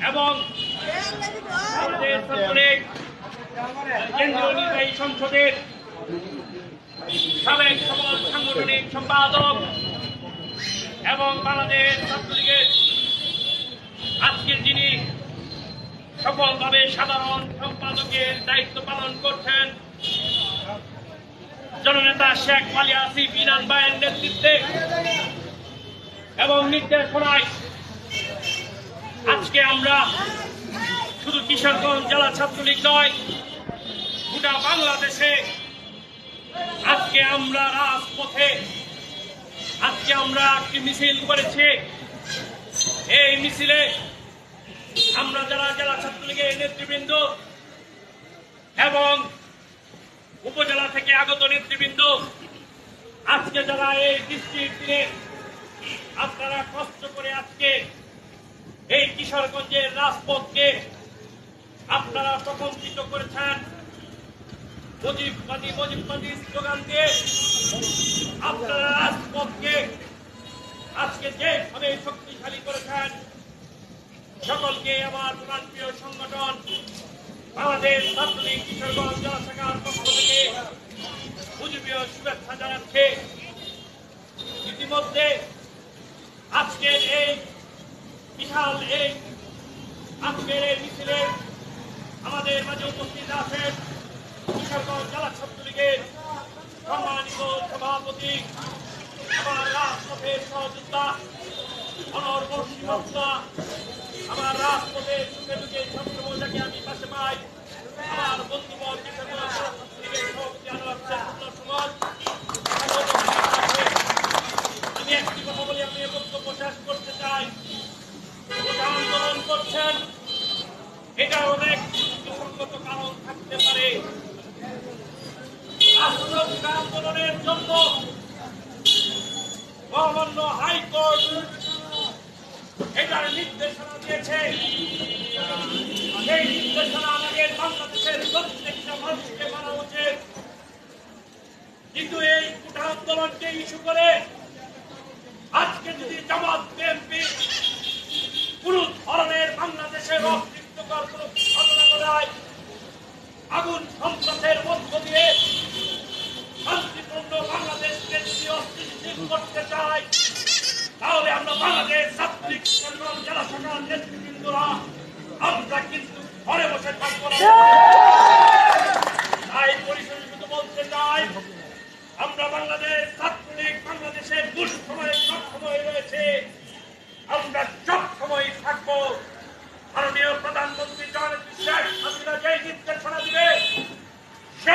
এবং আমাদের কেন্দ্রীয় সংসদের সাবেক সকল সাংগঠনিক সম্পাদক এবং বাংলাদেশ ছাত্রলীগের আজকের যিনি সফলভাবে সাধারণ সম্পাদকের দায়িত্ব পালন করছেন, জননেতা শেখ মালিয়া আসিফ ইনান ভাইয়ের নেতৃত্বে এবং নির্দেশনায় আজকে আমরা শুধু কিশোরগঞ্জ জেলা ছাত্রলীগ নয়, গোটা বাংলাদেশে আজকে আমরা রাজপথে, আজকে আমরা একটি মিছিল করেছি। এই মিছিলে আমরা যারা জেলা ছাত্রলীগের নেতৃবৃন্দ এবং উপজেলা থেকে আগত নেতৃবৃন্দ, আজকে যারা এই দিনে আপনারা কষ্ট করে আজকে এই কিশোরগঞ্জের রাজপথকে আপনারা প্রকম্পিত করেছেন। মুজিববাদী মুজিববাদী স্লোগান দিয়ে আপনারা রাজপথকে আজকে যেভাবে শক্তিশালী করেছেন, সকলকে আমার প্রান্তীয় সংগঠন, বাংলাদেশ ছাত্রলীগ কিশোরগঞ্জ জেলা শাখার পক্ষ থেকে মুজিবীয় শুভেচ্ছা জানাচ্ছে। ইতিমধ্যে আজকের এই বিশাল এই আজকের এই মিছিলে আমাদের মাঝে উপস্থিত আছেন কিশোরগঞ্জ জেলা ছাত্রলীগের সম্মানিত সভাপতি, আমার রাজপথের সহযোদ্ধা অনর্বর সীমান্তা আমার রাজপথের সুখে দুঃখে ছাত্রমৌজাকে আমি পাশে পাই, আমার বন্ধুবর কিশোরগঞ্জ জেলা ছাত্রলীগের সভাপতি আনোয়ার হোসেন আমি একটি কথা বলি, আমি বক্তব্য শেষ করতে চাই। করছেন, এটা অনেক যুক্তিসঙ্গত কারণ থাকতে পারে। আন্দোলনের জন্য মহামান্য হাইকোর্ট এটার নির্দেশনা দিয়েছে। সেই নির্দেশনা আমাদের বাংলাদেশের প্রত্যেকটা মানুষকে মানা উচিত। কিন্তু এই কোটা আন্দোলনকে ইস্যু করে আজকে যদি জামাত বিএনপি বাংলাদেশকে করতে চাই তাহলে আমরা কিন্তু ঘরে বসে থাকব তাই পরিষদে শুধু বলতে চাই আমরা বাংলাদেশ ছাত্রলীগ বাংলাদেশের দুঃসময়ে সব সময় রয়েছে আমরা সব সময় থাকব মাননীয় প্রধানমন্ত্রী জননেত্রী শেখ হাসিনা যেই নির্দেশনা দিবে